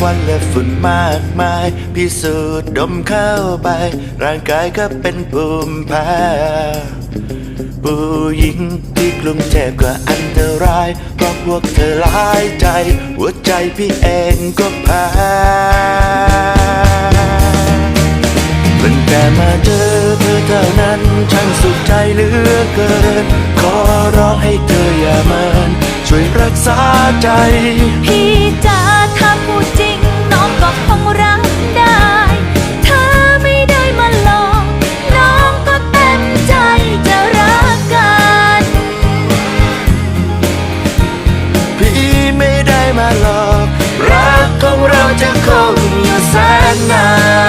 ควันและฝุ่นมากมาย พิสูจน์ดมเข้าไป ร่างกายก็เป็นภูมิแพ้ผู้หญิงที่กรุงเทพก็อันตราย เพราะพวกเธอหลายใจ หัวใจพี่เองก็แพ้เพิ่งแต่มาเจอเธอเท่านั้นช่างสุขใจเหลือเกิน ขอร้องให้เธออย่าเมินช่วยรักษาใจ ไม่ได้มาหลอก รักของเราจะคงอยู่แสนนาน